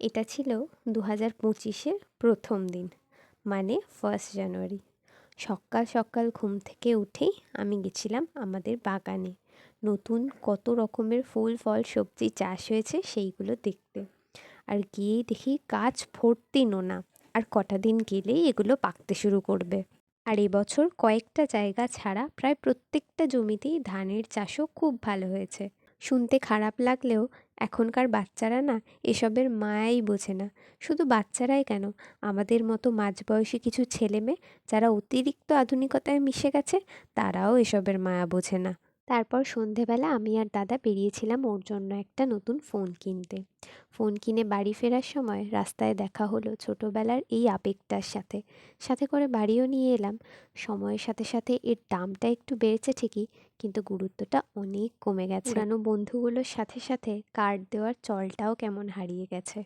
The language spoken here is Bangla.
এটা ছিল দু হাজার পঁচিশের প্রথম দিন মানে ফার্স্ট জানুয়ারি সকাল সকাল ঘুম থেকে উঠেই আমি গেছিলাম আমাদের বাগানে। নতুন কত রকমের ফুল, ফল, সবজি চাষ হয়েছে সেইগুলো দেখতে। আর গিয়ে দেখি গাছ ভর্তি নোনা, আর কটা দিন গেলেই এগুলো পাকতে শুরু করবে। আর এবছর কয়েকটা জায়গা ছাড়া প্রায় প্রত্যেকটা জমিতেই ধানের চাষও খুব ভালো হয়েছে। শুনতে খারাপ লাগলেও এখনকার বাচ্চারা না এসবের মায়াই বোঝে না। শুধু বাচ্চারাই কেন? আমাদের মতো মাঝবয়সী কিছু ছেলেমেয়ে যারা অতিরিক্ত আধুনিকতায় মিশে গেছে, তারাও এসবের মায়া বোঝে না। তারপর সন্ধেবেলা আমি আর দাদা বেরিয়েছিলাম ওর জন্য একটা নতুন ফোন কিনতে। ফোন কিনে বাড়ি ফেরার সময় রাস্তায় দেখা হলো ছোটোবেলার এই আবেগটার সাথে। সাথে করে বাড়িও নিয়ে এলাম। সময়ের সাথে সাথে এর দামটা একটু বেড়েছে ঠিকই কিন্তু গুরুত্বটা অনেক কমে গেছে। পুরানো বন্ধুগুলোর সাথে সাথে কার্ড দেওয়ার চলটাও কেমন হারিয়ে গেছে।